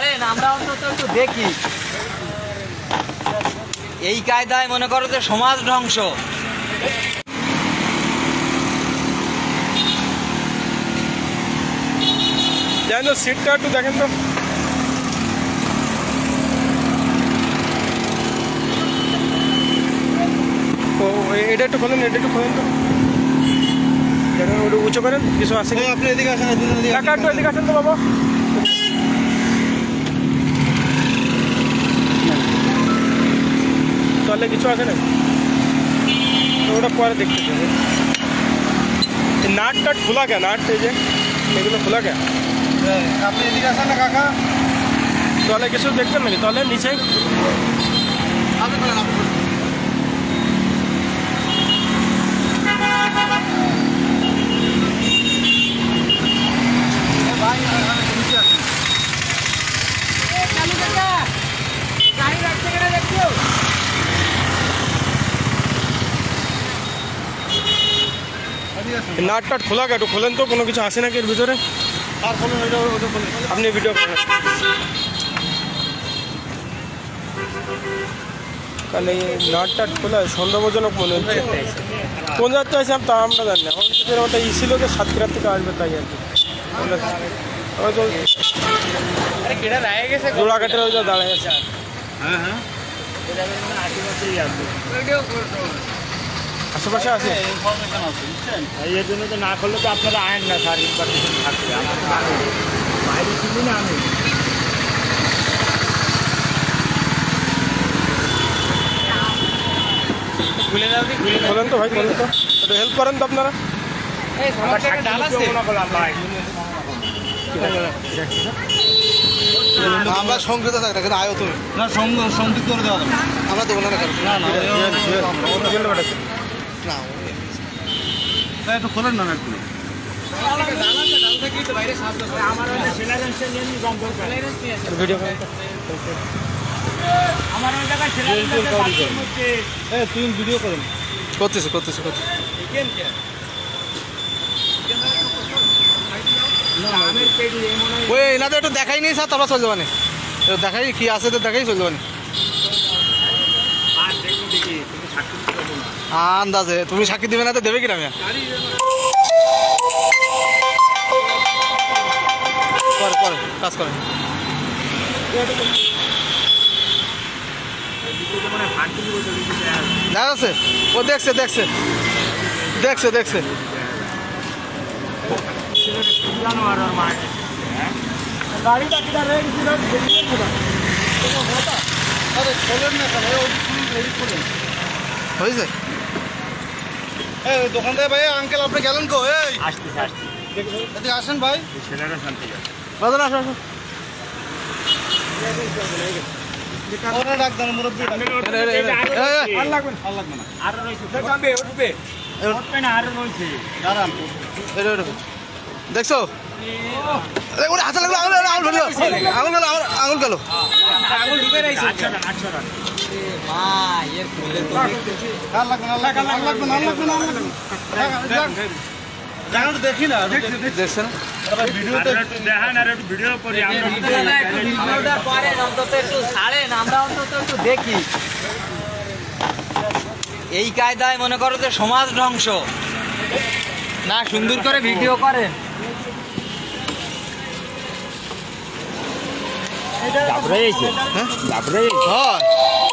ছাড়েন আমরা অন্তত একটু দেখি। এই কায়দায় মনে করো যে সমাজ ধ্বংস। তো সিটটা একটু দেখেন তো। ও এটা একটু খোলেন এটা একটু খোলেন তো। উঁচু করেন কিছু আছে আপনি এদিকে আসেন এদিকে আসেন তো বাবা তাহলে কিছু আছে না ওটা পরে দেখতে যাবে। নাট টাট খোলা কে নাট এই যে এগুলো খোলা হ্যাঁ, আপনি এদিকে আসেন না কাকা। তলে কিছু দেখতে নাকি? তলে নিচে? আপনি বলেন আপনি বলেন। ভাই নিচে আসেন এদিকে আসেন নাট টাট খোলা একটু খোলেন তো কোনো কিছু আসে নাকি এর ভিতরে? আপনি ভিডিও করেন। তাহলে এই নাট টাট খোলা সন্দেহজনক মনে হচ্ছে। কোন যাত্রা আছে তা আমরা জানি না। আমাদের ওটা ই ছিল যে সাতক্ষীরার থেকে আসবে তাই আর কি। আমরা তো জোড়াঘাটের ওই যে দাঁড়ায় আছে। হ্যাঁ হ্যাঁ। আশেপাশে আছে? বুঝছেন? এর জন্য তো না করলে তো আপনারা আয়েন না স্যার ইনফরমেশন থাকবে আমার তো আগে বাইরে ছিল না আমি বলেন তো ভাই বলেন তো। একটু হেল্প করেন তো আপনারা। আমরা সংযুক্ত থাকি না কিন্তু আয়ো না সংযুক্ত করে দেওয়া যাবে আমরা দেবো না না একটু খোলেন না একটু। আমার ওই করতেছি করতেছি। করতেছি মনে এনাদের একটু দেখাই নেই স্যার তারপর চলে যাবানি একটু দেখাই কি আছে তো দেখাই চলে যাবানি আর দেখুন দেখি তুমি সাক্ষী দিতে পারব না আন্দাজে। তুমি সাক্ষী দিবে না তো দেবে কিনা মিয়া? পরে পরে কাজ করে যাচ্ছে ও দেখছে দেখছে। দেখছে দেখছে। জানো আর ওর মা গাড়িটা কিনা রেড ছিল। হয়েছে? এই ভাই আঙ্কেল আপনি গেলেন কো এই। আসতেছে আসতেছে। এদিকে আসেন ভাই। ছেলেরা শান্তি আছে আসো আসো। ওরা ডাক দেন মুরব্বী ডাক। দেন। এই, এই, এই, এই, আর লাগবে না। ভালো লাগবে না। আরও রয়েছে। উঠবে উঠবে না আরও রয়েছে। দাঁড়ান। এই, এই, এই। দেখছ? এই, ওরে হাতে লাগল আঙুল আঙুল আঙুল গেল আঙুল- গেল। আঙুল ঢুকে আচ্ছা আচ্ছা। করি এই কায়দায় মনে করো যে সমাজ ধ্বংস না সুন্দর করে ভিডিও ঘাবড়ে হ্যাঁ? হয়।